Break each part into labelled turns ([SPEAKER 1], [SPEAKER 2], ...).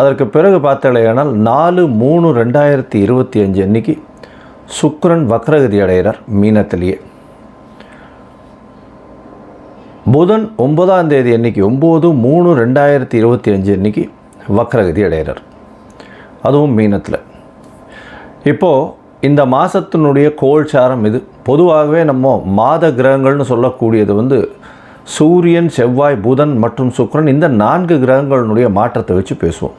[SPEAKER 1] அதற்கு பிறகு பார்த்தாலேயானால் நாலு மூணு ரெண்டாயிரத்தி இருபத்தி அஞ்சு அன்னைக்கு சுக்ரன் வக்ரகதி அடைகிறார் மீனத்திலேயே. புதன் ஒன்பதாம் தேதி அன்னைக்கு ஒம்பது மூணு ரெண்டாயிரத்தி இருபத்தி அஞ்சு அன்னைக்கு வக்ரகதி அடைகிறார். அதுவும் மீனத்தில். இப்போது இந்த மாதத்தினுடைய கோல்சாரம் இது. பொதுவாகவே நம்ம மாத கிரகங்கள்னு சொல்லக்கூடியது வந்து சூரியன் செவ்வாய் புதன் மற்றும் சுக்ரன் இந்த நான்கு கிரகங்களினுடைய மாற்றத்தை வச்சு பேசுவோம்.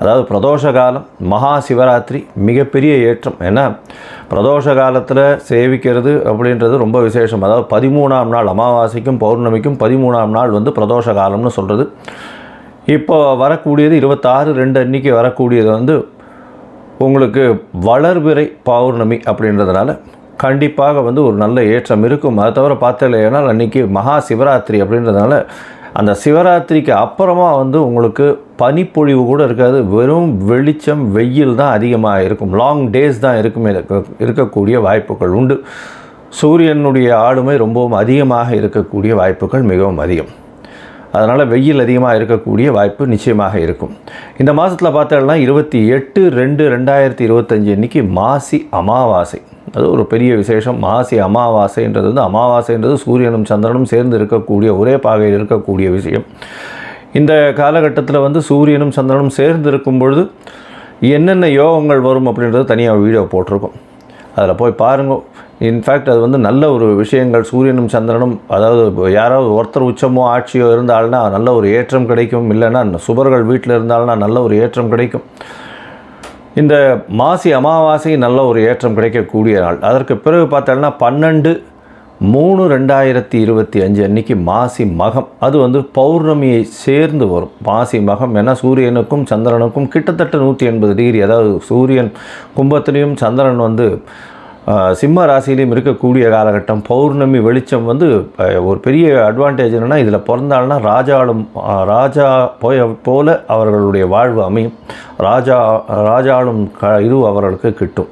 [SPEAKER 1] அதாவது பிரதோஷ காலம் மகா சிவராத்திரி மிகப்பெரிய ஏற்றம். ஏன்னா பிரதோஷ காலத்தில் சேவிக்கிறது அப்படின்றது ரொம்ப விசேஷம். அதாவது பதிமூணாம் நாள் அமாவாசைக்கும் பௌர்ணமிக்கும் பதிமூணாம் நாள் வந்து பிரதோஷ காலம்னு சொல்கிறது இப்போ வரக்கூடியது இருபத்தாறு ரெண்டு அன்னைக்கு வரக்கூடியது வந்து உங்களுக்கு வளர்பிறை பௌர்ணமி அப்படின்றதுனால கண்டிப்பாக வந்து ஒரு நல்ல ஏற்றம் இருக்கும். அதை தவிர பார்த்தலையானால் அன்றைக்கி மகா சிவராத்திரி அப்படின்றதுனால அந்த சிவராத்திரிக்கு அப்புறமா வந்து உங்களுக்கு பனிப்பொழிவு கூட இருக்காது. வெறும் வெளிச்சம் வெயில் தான் அதிகமாக இருக்கும். லாங் டேஸ் தான் இருக்குமே இருக்கக்கூடிய வாய்ப்புகள் உண்டு. சூரியனுடைய ஆளுமை ரொம்பவும் அதிகமாக இருக்கக்கூடிய வாய்ப்புகள் மிகவும் அதிகம். அதனால் வெயில் அதிகமாக இருக்கக்கூடிய வாய்ப்பு நிச்சயமாக இருக்கும். இந்த மாதத்தில் பார்த்தோம்னா இருபத்தி எட்டு ரெண்டு ரெண்டாயிரத்தி இருபத்தஞ்சி அன்னைக்கு மாசி அமாவாசை. அது ஒரு பெரிய விசேஷம். மாசி அமாவாசைன்றது வந்து அமாவாசைன்றது சூரியனும் சந்திரனும் சேர்ந்து இருக்கக்கூடிய ஒரே பாகையில் இருக்கக்கூடிய விஷயம். இந்த காலகட்டத்தில் வந்து சூரியனும் சந்திரனும் சேர்ந்து இருக்கும் பொழுது என்னென்ன யோகங்கள் வரும் அப்படின்றது தனியாக வீடியோ போட்டிருக்கோம். அதில் போய் பாருங்க. இன்ஃபேக்ட் அது வந்து நல்ல ஒரு விஷயங்கள். சூரியனும் சந்திரனும் அதாவது யாராவது ஒருத்தர் உச்சமோ ஆட்சியோ இருந்தால்னா நல்ல ஒரு ஏற்றம் கிடைக்கும். இல்லைன்னா சுபர்கள் வீட்டில் இருந்தால்னா நல்ல ஒரு ஏற்றம் கிடைக்கும். இந்த மாசி அமாவாசை நல்ல ஒரு ஏற்றம் கிடைக்கக்கூடிய நாள். அதற்கு பிறகு பார்த்தோம்னா பன்னெண்டு மூணு ரெண்டாயிரத்தி இருபத்தி அஞ்சு அன்னைக்கு மாசி மகம். அது வந்து பௌர்ணமியை சேர்ந்து வரும். மாசி மகம் ஏன்னா சூரியனுக்கும் சந்திரனுக்கும் கிட்டத்தட்ட நூற்றி எண்பது டிகிரி. அதாவது சூரியன் கும்பத்திலையும் சந்திரன் வந்து சிம்ம ராசியிலையும் இருக்கக்கூடிய காலகட்டம் பௌர்ணமி வெளிச்சம் வந்து ஒரு பெரிய அட்வான்டேஜ் என்னென்னா இதில் பிறந்தாள்னா ராஜாளும் ராஜா போய போல அவர்களுடைய வாழ்வு அமையும். ராஜா ராஜாளும் க இது அவர்களுக்கு கிட்டும்.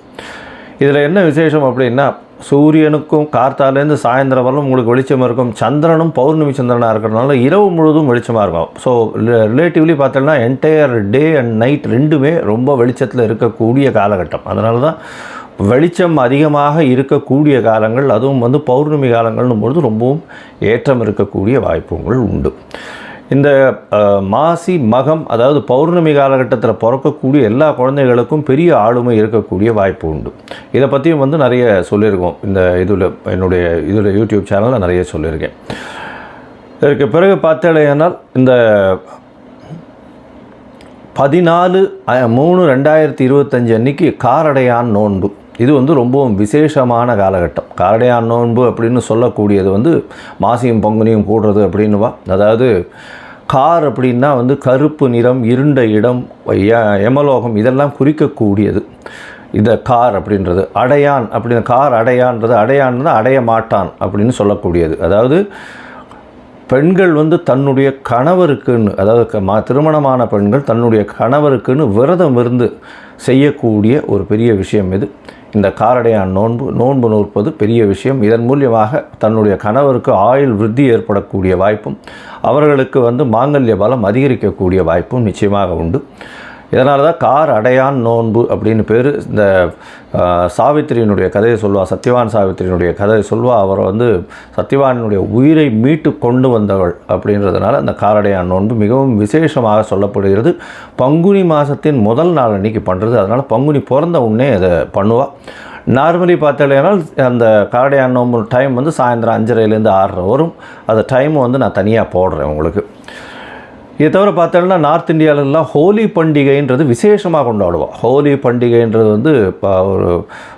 [SPEAKER 1] இதில் என்ன விசேஷம் அப்படின்னா சூரியனுக்கும் கார்த்தாலேருந்து சாயந்தரம் வரலும் உங்களுக்கு வெளிச்சம் இருக்கும். சந்திரனும் பௌர்ணமி சந்திரனாக இருக்கிறதுனால இரவு முழுவதும் வெளிச்சமாக இருக்கும். ஸோ ரிலேட்டிவ்லி பார்த்தோம்னா என்டையர் டே அண்ட் நைட் ரெண்டுமே ரொம்ப வெளிச்சத்தில் இருக்கக்கூடிய காலகட்டம். அதனால தான் வெளிச்சம் அதிகமாக இருக்கக்கூடிய காலங்கள் அதுவும் வந்து பௌர்ணமி காலங்கள்னும் பொழுது ரொம்பவும் ஏற்றம் இருக்கக்கூடிய வாய்ப்புகள் உண்டு. இந்த மாசி மகம் அதாவது பௌர்ணமி காலகட்டத்தில் பிறக்கக்கூடிய எல்லா குழந்தைகளுக்கும் பெரிய ஆளுமை இருக்கக்கூடிய வாய்ப்பு உண்டு. இதை பற்றியும் வந்து நிறைய சொல்லியிருக்கோம். இந்த இதில் என்னுடைய இதில் யூடியூப் சேனலில் நிறைய சொல்லியிருக்கேன். இதற்கு பிறகு பார்த்தேனால் இந்த பதினாலு மூணு ரெண்டாயிரத்தி இருபத்தஞ்சு அன்னைக்கு காரடையான் நோன்பு. இது வந்து ரொம்பவும் விசேஷமான காலகட்டம். காரடையான் நோன்பு அப்படின்னு சொல்லக்கூடியது வந்து மாசியும் பங்குனியும் கூடுறது அப்படின்னுவா அதாவது கார் அப்படின்னா வந்து கருப்பு நிறம் இருண்ட இடம் எமலோகம் இதெல்லாம் குறிக்கக்கூடியது. இந்த கார் அப்படின்றது. அடையான் அப்படின்னு கார் அடையான்றது அடையான்றது அடைய மாட்டான் அப்படின்னு சொல்லக்கூடியது. அதாவது பெண்கள் வந்து தன்னுடைய கணவருக்குன்னு அதாவது க- மா திருமணமான பெண்கள் தன்னுடைய கணவருக்குன்னு விரதம் இருந்து செய்யக்கூடிய ஒரு பெரிய விஷயம் இது. இந்த காரடையான் நோன்பு நோன்பு நோற்பது பெரிய விஷயம். இதன் மூலியமாக தன்னுடைய கணவருக்கு ஆயுள் விருத்தி ஏற்படக்கூடிய வாய்ப்பும் அவர்களுக்கு வந்து மாங்கல்ய பலம் அதிகரிக்கக்கூடிய வாய்ப்பும் நிச்சயமாக உண்டு. இதனால தான் கார் அடையான் நோன்பு அப்படின்னு பேர். இந்த சாவித்திரியினுடைய கதையை சொல்வா சத்யவான் சாவித்திரியினுடைய கதையை சொல்வா அவர் வந்து சத்யவானுடைய உயிரை மீட்டு கொண்டு வந்தவள் அப்படின்றதுனால அந்த காரடையான் நோன்பு மிகவும் விசேஷமாக சொல்லப்படுகிறது. பங்குனி மாதத்தின் முதல் நாள் அன்னைக்கு பண்ணுறது அதனால் பங்குனி பிறந்த உடனே அதை பண்ணுவாள் நார்மலி பார்த்தாலேனால் அந்த காரடையான் நோம்பு டைம் வந்து சாயந்தரம் அஞ்சரைலேருந்து ஆறரை வரும். அந்த டைம் வந்து நான் தனியாக போடுறேன் உங்களுக்கு. இதை தவிர பார்த்தோம்னா நார்த் இந்தியாவிலலாம் ஹோலி பண்டிகைன்றது விசேஷமாக கொண்டாடுவோம். ஹோலி பண்டிகைன்றது வந்து இப்போ ஒரு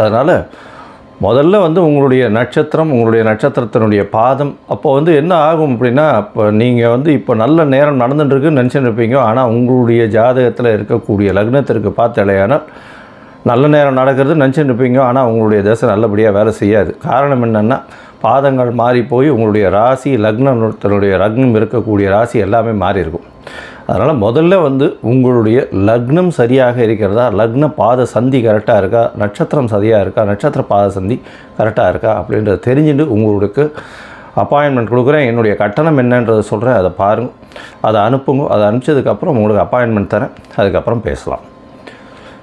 [SPEAKER 1] அதனால் முதல்ல வந்து உங்களுடைய நட்சத்திரம் உங்களுடைய நட்சத்திரத்தினுடைய பாதம். அப்போ வந்து என்ன ஆகும் அப்படின்னா இப்போ நீங்கள் வந்து இப்போ நல்ல நேரம் நடந்துட்டுருக்குன்னு நினச்சிட்டு இருப்பீங்க ஆனால் உங்களுடைய ஜாதகத்தில் இருக்கக்கூடிய லக்னத்திற்கு பார்த்தலையானால் நல்ல நேரம் நடக்கிறது நினச்சிட்டு இருப்பீங்க ஆனால் உங்களுடைய தசை நல்லபடியாக வேலை செய்யாது. காரணம் என்னென்னா பாதங்கள் மாறி போய் உங்களுடைய ராசி லக்னத்தினுடைய லக்னம் இருக்கக்கூடிய ராசி எல்லாமே மாறி இருக்கும் அதனால் முதல்ல வந்து உங்களுடைய லக்னம் சரியாக இருக்கிறதா? லக்ன பாத சந்தி கரெக்டாக இருக்கா? நட்சத்திரம் சரியாக இருக்கா? நட்சத்திர பாத சந்தி கரெக்டாக இருக்கா? அப்படின்றத தெரிஞ்சுட்டு உங்களுக்கு அப்பாயின்மெண்ட் கொடுக்குறேன். என்னுடைய கட்டணம் என்னன்றதை சொல்கிறேன் அதை பாருங்கள் அதை அனுப்புங்க. அதை அனுப்பிச்சதுக்கப்புறம் உங்களுக்கு அப்பாயின்மெண்ட் தரேன். அதுக்கப்புறம் பேசலாம்.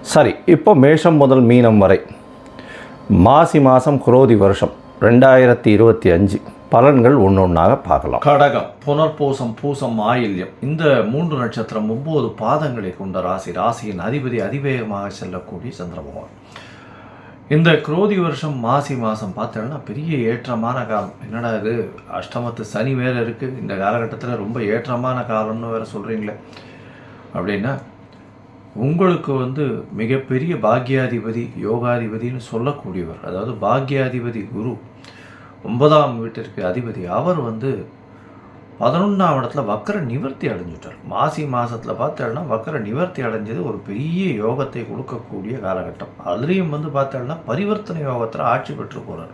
[SPEAKER 1] சரி இப்போ மேஷம் முதல் மீனம் வரை. மாசி மாதம் குரோதி வருஷம். ரெண்டாயிரத்தி இருபத்தி அஞ்சு. பலன்கள் ஒன்று ஒன்றாக பார்க்கலாம்.
[SPEAKER 2] கடகம் புனர்பூசம் பூசம் ஆயில்யம் இந்த மூன்று நட்சத்திரம் ஒன்பது பாதங்களை கொண்ட ராசி. ராசியின் அதிபதி அதிவேகமாக செல்லக்கூடிய சந்திரபகவான். இந்த குரோதி வருஷம் மாசி மாதம் பார்த்தோம்னா பெரிய ஏற்றமான காலம். என்னடா இது? அஷ்டமத்து சனி வேறு இருக்குது இந்த காலகட்டத்தில் ரொம்ப ஏற்றமான காலம்னு வேறு சொல்கிறீங்களே அப்படின்னா உங்களுக்கு வந்து மிகப்பெரிய பாக்யாதிபதி யோகாதிபதின்னு சொல்லக்கூடியவர். அதாவது பாக்யாதிபதி குரு. ஒன்பதாம் வீட்டிற்கு அதிபதி அவர் வந்து பதினொன்றாம் இடத்துல வக்கர நிவர்த்தி அடைஞ்சிட்டார். மாசி மாதத்தில் பார்த்தோம்னா வக்கர நிவர்த்தி அடைஞ்சது ஒரு பெரிய யோகத்தை கொடுக்கக்கூடிய காலகட்டம். அதுலேயும் வந்து பார்த்தோம்னா பரிவர்த்தனை யோகத்தில் ஆட்சி பெற்று போகிறார்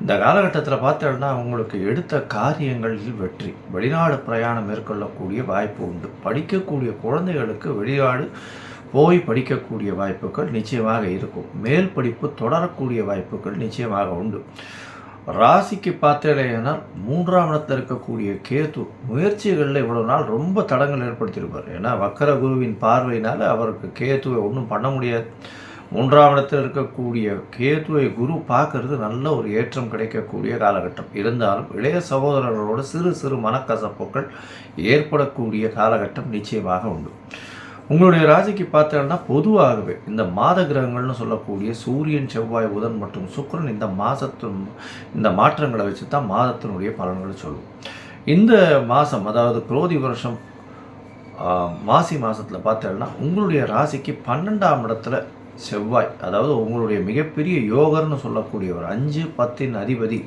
[SPEAKER 2] இந்த காலகட்டத்தில் பார்த்தோம்னா அவங்களுக்கு எடுத்த காரியங்களில் வெற்றி. வெளிநாடு பிரயாணம் மேற்கொள்ளக்கூடிய வாய்ப்பு உண்டு. படிக்கக்கூடிய குழந்தைகளுக்கு வெளிநாடு போய் படிக்கக்கூடிய வாய்ப்புகள் நிச்சயமாக இருக்கும். மேல் படிப்பு தொடரக்கூடிய வாய்ப்புகள் நிச்சயமாக உண்டு. ராசிக்கு பார்த்தேன்னா மூன்றாம் இடத்தில் இருக்கக்கூடிய கேத்து முயற்சிகளில் இவ்வளோ நாள் ரொம்ப தடங்கள் ஏற்படுத்தியிருப்பார். ஏன்னா வக்கர குருவின் பார்வையினால் அவருக்கு கேத்துவை ஒன்றும் பண்ண முடியாது. மூன்றாம் இடத்தில் இருக்கக்கூடிய கேதுவை குரு பார்க்கறது நல்ல ஒரு ஏற்றம் கிடைக்கக்கூடிய காலகட்டம். இருந்தாலும் இளைய சகோதரர்களோட சிறு சிறு மனக்கசப்புகள் ஏற்படக்கூடிய காலகட்டம் நிச்சயமாக உண்டு. உங்களுடைய ராசிக்கு பார்த்தோம்னா பொதுவாகவே இந்த மாத கிரகங்கள்னு சொல்லக்கூடிய சூரியன் செவ்வாய் புதன் மற்றும் சுக்கிரன் இந்த மாதத்தின் இந்த மாற்றங்களை வச்சு தான் மாதத்தினுடைய பலன்களை சொல்லுவோம் இந்த மாதம் அதாவது குரோதி வருஷம் மாசி மாதத்தில் பார்த்தோம்னா உங்களுடைய ராசிக்கு பன்னெண்டாம் இடத்துல செவ்வாய் அதாவது உங்களுடைய மிகப்பெரிய யோகர்னு சொல்லக்கூடியவர் அஞ்சு பத்தின் அதிபதி.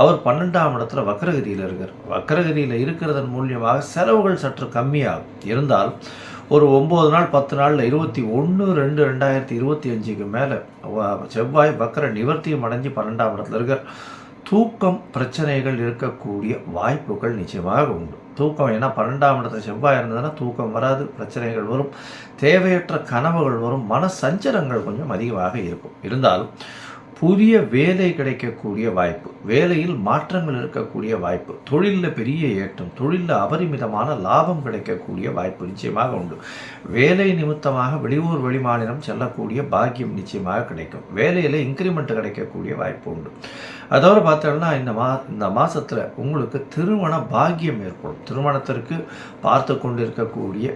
[SPEAKER 2] அவர் பன்னெண்டாம் இடத்துல வக்கரகதியில் இருக்கார். வக்கரகதியில் இருக்கிறதன் மூலியமாக செலவுகள் சற்று கம்மியாகும். இருந்தால் ஒரு ஒம்பது நாள் பத்து நாளில் இருபத்தி ஒன்று ரெண்டு ரெண்டாயிரத்தி இருபத்தி அஞ்சுக்கு மேலே செவ்வாய் வக்கர நிவர்த்தியும் அடைஞ்சு பன்னெண்டாம் இடத்துல இருக்கார். தூக்கம் பிரச்சனைகள் இருக்கக்கூடிய வாய்ப்புகள் நிச்சயமாக உண்டு. தூக்கம் ஏன்னா பன்னெண்டாம் இடத்துல செவ்வாய் இருந்ததுன்னா தூக்கம் வராது பிரச்சனைகள் வரும் தேவையற்ற கனவுகள் வரும் மன சஞ்சலங்கள் கொஞ்சம் அதிகமாக இருக்கும். இருந்தாலும் புதிய வேலை கிடைக்கக்கூடிய வாய்ப்பு வேலையில் மாற்றங்கள் இருக்கக்கூடிய வாய்ப்பு தொழிலில் பெரிய ஏற்றம் தொழிலில் அபரிமிதமான லாபம் கிடைக்கக்கூடிய வாய்ப்பு நிச்சயமாக உண்டு. வேலை நிமித்தமாக வெளியூர் வெளிமாநிலம் செல்லக்கூடிய பாக்கியம் நிச்சயமாக கிடைக்கும். வேலையில் இன்க்ரிமெண்ட் கிடைக்கக்கூடிய வாய்ப்பு உண்டு. அதோடு பார்த்தோம்னா இந்த மா இந்த மாதத்தில் உங்களுக்கு திருமண பாக்கியம் ஏற்படும். திருமணத்திற்கு பார்த்து கொண்டிருக்கக்கூடிய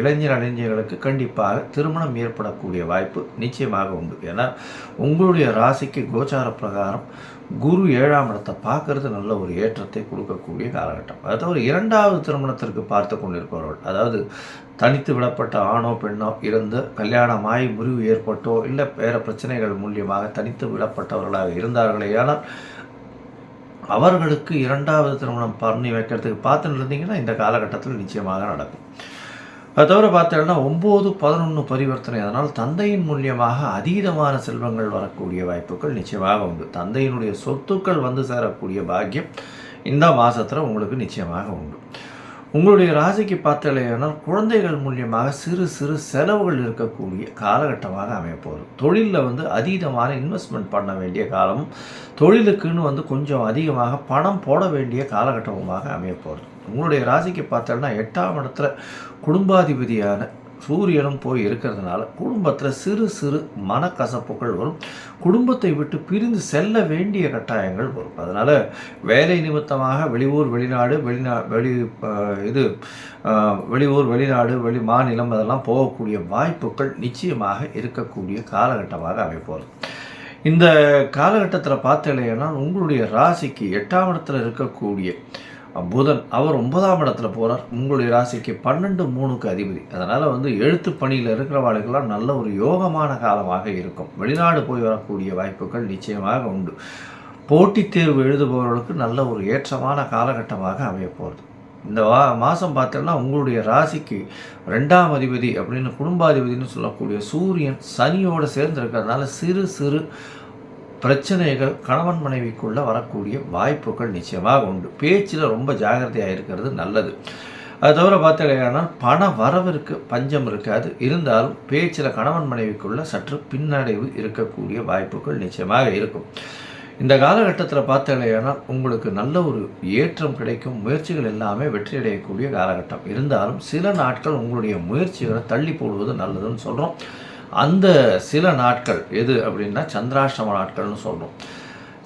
[SPEAKER 2] இளைஞர் இளைஞர்களுக்கு கண்டிப்பாக திருமணம் ஏற்படக்கூடிய வாய்ப்பு நிச்சயமாக உண்டு. ஏன்னா உங்களுடைய ராசிக்கு கோச்சார பிரகாரம் குரு ஏழாம் இடத்தை பார்க்கறது நல்ல ஒரு ஏற்றத்தை கொடுக்கக்கூடிய காலகட்டம். அதாவது இரண்டாவது திருமணத்திற்கு பார்த்து கொண்டிருப்பவர்கள் அதாவது தனித்து விடப்பட்ட ஆணோ பெண்ணோ இருந்து கல்யாணமாய் முறிவு ஏற்பட்டோ இல்லை வேறு பிரச்சனைகள் மூலியமாக தனித்து விடப்பட்டவர்களாக இருந்தார்களே ஆனால் அவர்களுக்கு இரண்டாவது திருமணம் பண்ணி வைக்கிறதுக்கு பார்த்துன்னு இருந்தீங்கன்னா இந்த காலகட்டத்தில் நிச்சயமாக நடக்கும். அது தவிர பார்த்தோம்னா ஒம்பது பதினொன்று பரிவர்த்தனை. அதனால் தந்தையின் மூலியமாக அதீதமான செல்வங்கள் வரக்கூடிய வாய்ப்புகள் நிச்சயமாக உண்டு. தந்தையினுடைய சொத்துக்கள் வந்து சேரக்கூடிய பாக்கியம் இந்த மாதத்தில் உங்களுக்கு நிச்சயமாக உண்டு. உங்களுடைய ராசிக்கு பார்த்தலையானால் குழந்தைகள் மூலியமாக சிறு சிறு செலவுகள் இருக்கக்கூடிய காலகட்டமாக அமையப்போகுது. தொழிலில் வந்து அதீதமான இன்வெஸ்ட்மெண்ட் பண்ண வேண்டிய காலமும் தொழிலுக்குன்னு வந்து கொஞ்சம் அதிகமாக பணம் போட வேண்டிய காலகட்டமுமாக அமையப்போகுது. உங்களுடைய ராசிக்கு பார்த்தோம்னா எட்டாம் இடத்துல குடும்பாதிபதியான சூரியனும் போய் இருக்கிறதுனால குடும்பத்தில் சிறு சிறு மனக்கசப்புகள் வரும். குடும்பத்தை விட்டு பிரிந்து செல்ல வேண்டிய கட்டாயங்கள் வரும். அதனால் வேலை நிமித்தமாக வெளியூர் வெளிநாடு வெளிநா வெளி இது அஹ், வெளியூர் வெளிநாடு வெளி மாநிலம் அதெல்லாம் போகக்கூடிய வாய்ப்புகள் நிச்சயமாக இருக்கக்கூடிய காலகட்டமாக அமைப்போம். இந்த காலகட்டத்தில் பார்த்தீங்கன்னா உங்களுடைய ராசிக்கு எட்டாம் இடத்துல இருக்கக்கூடிய புதன் அவர் ஒன்பதாம் இடத்துல போகிறார் உங்களுடைய ராசிக்கு பன்னெண்டு மூணுக்கு அதிபதி. அதனால் வந்து எழுத்து பணியில் இருக்கிறவாளுக்கெல்லாம் நல்ல ஒரு யோகமான காலமாக இருக்கும். வெளிநாடு போய் வரக்கூடிய வாய்ப்புகள் நிச்சயமாக உண்டு. போட்டித் தேர்வு எழுதுபவர்களுக்கு நல்ல ஒரு ஏற்றமான காலகட்டமாக அமையப்போகிறது இந்த வா மாதம் பார்த்தோம்னா உங்களுடைய ராசிக்கு ரெண்டாம் அதிபதி அப்படின்னு குடும்பாதிபதினு சொல்லக்கூடிய சூரியன் சனியோடு சேர்ந்து இருக்கிறதுனால சிறு சிறு பிரச்சனைகள் கணவன் மனைவிக்குள்ளே வரக்கூடிய வாய்ப்புகள் நிச்சயமாக உண்டு. பேச்சில் ரொம்ப ஜாகிரதையாக இருக்கிறது நல்லது. அது தவிர பார்த்தீங்கன்னா பண வரவிற்கு பஞ்சம் இருக்காது. இருந்தாலும் பேச்சில் கணவன் மனைவிக்குள்ள சற்று பின்னடைவு இருக்கக்கூடிய வாய்ப்புகள் நிச்சயமாக இருக்கும். இந்த காலகட்டத்தில் பார்த்தீங்கன்னா உங்களுக்கு நல்ல ஒரு ஏற்றம் கிடைக்கும். முயற்சிகள் எல்லாமே வெற்றியடையக்கூடிய காலகட்டம். இருந்தாலும் சில நாட்கள் உங்களுடைய முயற்சிகளை தள்ளி போடுவது நல்லதுன்னு சொல்கிறோம் அந்த சில நாட்கள் எது அப்படின்னா சந்திராஷ்டம நாட்கள்னு சொல்கிறோம்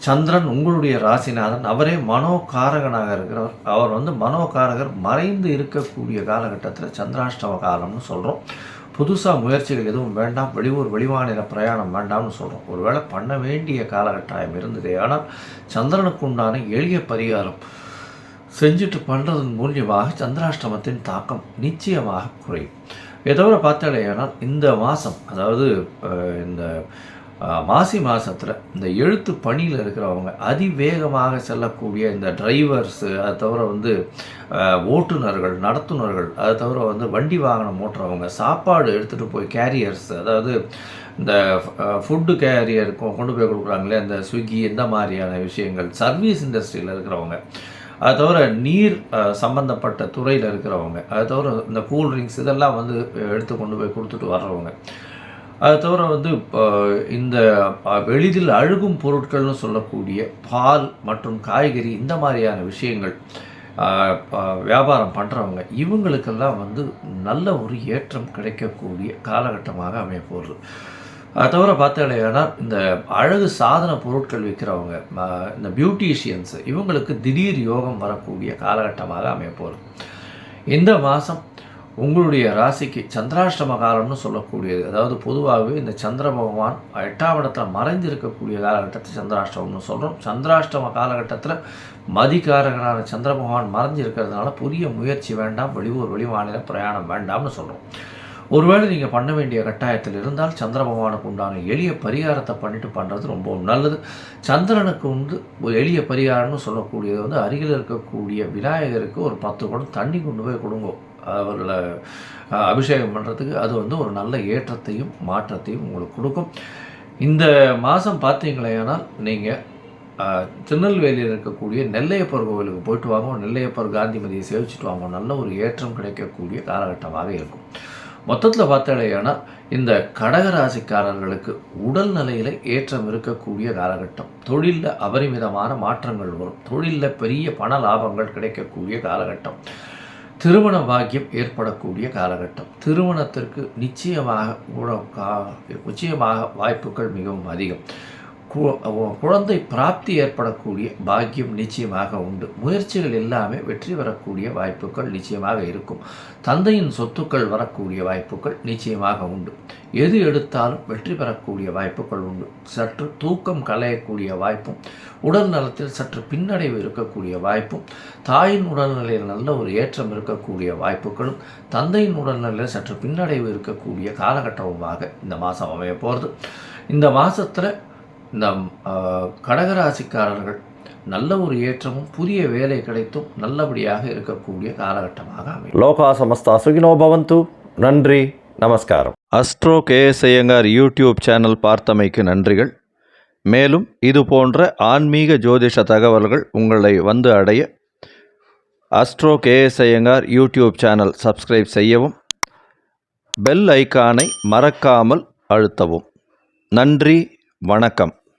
[SPEAKER 2] சந்திரன் உங்களுடைய ராசிநாதன் அவரே மனோகாரகனாக இருக்கிறவர். அவர் வந்து மனோகாரகர் மறைந்து இருக்கக்கூடிய காலகட்டத்தில் சந்திராஷ்டம காலம்னு சொல்கிறோம் புதுசாக முயற்சிகள் எதுவும் வேண்டாம். வெளியூர் வெளிமாநில பிரயாணம் வேண்டாம்னு சொல்கிறோம் ஒருவேளை பண்ண வேண்டிய காலகட்டாயம் இருந்தது. ஆனால் சந்திரனுக்கு உண்டான எளிய பரிகாரம் செஞ்சுட்டு பண்ணுறதன் மூலியமாக சந்திராஷ்டமத்தின் தாக்கம் நிச்சயமாக குறையும். இதை தவிர பார்த்தாலேயானால் இந்த மாதம் அதாவது இந்த மாசி மாதத்தில் இந்த எழுத்து பணியில் இருக்கிறவங்க அதிவேகமாக செல்லக்கூடிய இந்த டிரைவர்ஸு அதை தவிர வந்து ஓட்டுநர்கள் நடத்துனர்கள் அதை தவிர வந்து வண்டி வாகனம் ஓட்டுறவங்க சாப்பாடு எடுத்துகிட்டு போய் கேரியர்ஸ் அதாவது இந்த ஃபுட்டு கேரியர் கொண்டு போய் கொடுக்குறாங்களே இந்த ஸ்விக்கி இந்த மாதிரியான விஷயங்கள் சர்வீஸ் இண்டஸ்ட்ரியில் இருக்கிறவங்க. அது தவிர நீர் சம்மந்தப்பட்ட துறையில் இருக்கிறவங்க அது தவிர இந்த கூல் ட்ரிங்க்ஸ் இதெல்லாம் வந்து எடுத்து கொண்டு போய் கொடுத்துட்டு வர்றவங்க. அது தவிர வந்து இந்த எளிதில் அழுகும் பொருட்கள்னு சொல்லக்கூடிய பால் மற்றும் காய்கறி இந்த மாதிரியான விஷயங்கள் வியாபாரம் பண்ணுறவங்க இவங்களுக்கெல்லாம் வந்து நல்ல ஒரு ஏற்றம் கிடைக்கக்கூடிய காலகட்டமாக அமைய போகிறது அதை தவிர பார்த்தாலேனா இந்த அழகு சாதன பொருட்கள் விற்கிறவங்க இந்த பியூட்டிஷியன்ஸ் இவங்களுக்கு திடீர் யோகம் வரக்கூடிய காலகட்டமாக அமையப்போகுது. இந்த மாதம் உங்களுடைய ராசிக்கு சந்திராஷ்டம காலம்னு சொல்லக்கூடியது அதாவது பொதுவாகவே இந்த சந்திர பகவான் எட்டாம் இடத்துல மறைந்து இருக்கக்கூடிய காலகட்டத்தை சந்திராஷ்டமம்னு சொல்கிறோம் சந்திராஷ்டம காலகட்டத்தில் மதிகாரகனான சந்திர பகவான் மறைஞ்சு இருக்கிறதுனால புதிய முயற்சி வேண்டாம் வெளியூர் வெளிமாநில பிரயாணம் வேண்டாம்னு சொல்கிறோம் ஒருவேளை நீங்கள் பண்ண வேண்டிய கட்டாயத்தில் இருந்தால் சந்திர பகவானுக்கு உண்டான எளிய பரிகாரத்தை பண்ணிட்டு பண்ணுறது ரொம்ப நல்லது. சந்திரனுக்கு வந்து ஒரு எளிய பரிகாரம்னு சொல்லக்கூடியது வந்து அருகில் இருக்கக்கூடிய விநாயகருக்கு ஒரு பத்து குடம் தண்ணி கொண்டு போய் கொடுங்க. அவர்களை அபிஷேகம் பண்ணுறதுக்கு அது வந்து ஒரு நல்ல ஏற்றத்தையும் மாற்றத்தையும் உங்களுக்கு கொடுக்கும். இந்த மாதம் பார்த்தீங்களேனால் நீங்கள் திருநெல்வேலியில் இருக்கக்கூடிய நெல்லையப்பர் கோவிலுக்கு போயிட்டு வாங்க. நெல்லையப்பர் காந்திமதியை சேவிச்சுட்டு வாங்க. நல்ல ஒரு ஏற்றம் கிடைக்கக்கூடிய காலகட்டமாக இருக்கும். மொத்தத்தில் பார்த்தாலேனா இந்த கடகராசிக்காரர்களுக்கு உடல் நிலையில் ஏற்றம் இருக்கக்கூடிய காலகட்டம். தொழிலில் அபரிமிதமான மாற்றங்கள் வரும். தொழிலில் பெரிய பண லாபங்கள் கிடைக்கக்கூடிய காலகட்டம். திருமண பாக்கியம் ஏற்படக்கூடிய காலகட்டம். திருமணத்திற்கு நிச்சயமாக கூட- கா- நிச்சயமாக வாய்ப்புகள் மிகவும் அதிகம். குழந்தை பிராப்தி ஏற்படக்கூடிய பாக்கியம் நிச்சயமாக உண்டு. முயற்சிகள் எல்லாமே வெற்றி பெறக்கூடிய வாய்ப்புகள் நிச்சயமாக இருக்கும். தந்தையின் சொத்துக்கள் வரக்கூடிய வாய்ப்புகள் நிச்சயமாக உண்டு. எது எடுத்தாலும் வெற்றி பெறக்கூடிய வாய்ப்புகள் உண்டு. சற்று தூக்கம் கலையக்கூடிய வாய்ப்பும் உடல் நலத்தில் சற்று பின்னடைவு இருக்கக்கூடிய வாய்ப்பும் தாயின் உடல்நிலையில் நல்ல ஒரு ஏற்றம் இருக்கக்கூடிய வாய்ப்புகளும் தந்தையின் உடல்நிலையில் சற்று பின்னடைவு இருக்கக்கூடிய காலகட்டமுமாக இந்த மாதம் அமைய போகிறது இந்த மாதத்தில் இந்த கடகராசிக்காரர்கள் நல்ல ஒரு ஏற்றமும் புதிய வேலை கிடைத்தும் நல்லபடியாக இருக்கக்கூடிய காலகட்டமாக அமையும்.
[SPEAKER 1] லோகா சமஸ்தா சுகினோ பவந்து. நன்றி நமஸ்காரம். Astro KS Iyengar YouTube channel பார்த்தமைக்கு நன்றிகள். மேலும் இது போன்ற ஆன்மீக ஜோதிஷ தகவல்கள் உங்களை வந்து அடைய astro KS Iyengar YouTube channel subscribe செய்யவும் பெல் ஐகானை மறக்காமல் அழுத்தவும். நன்றி வணக்கம்.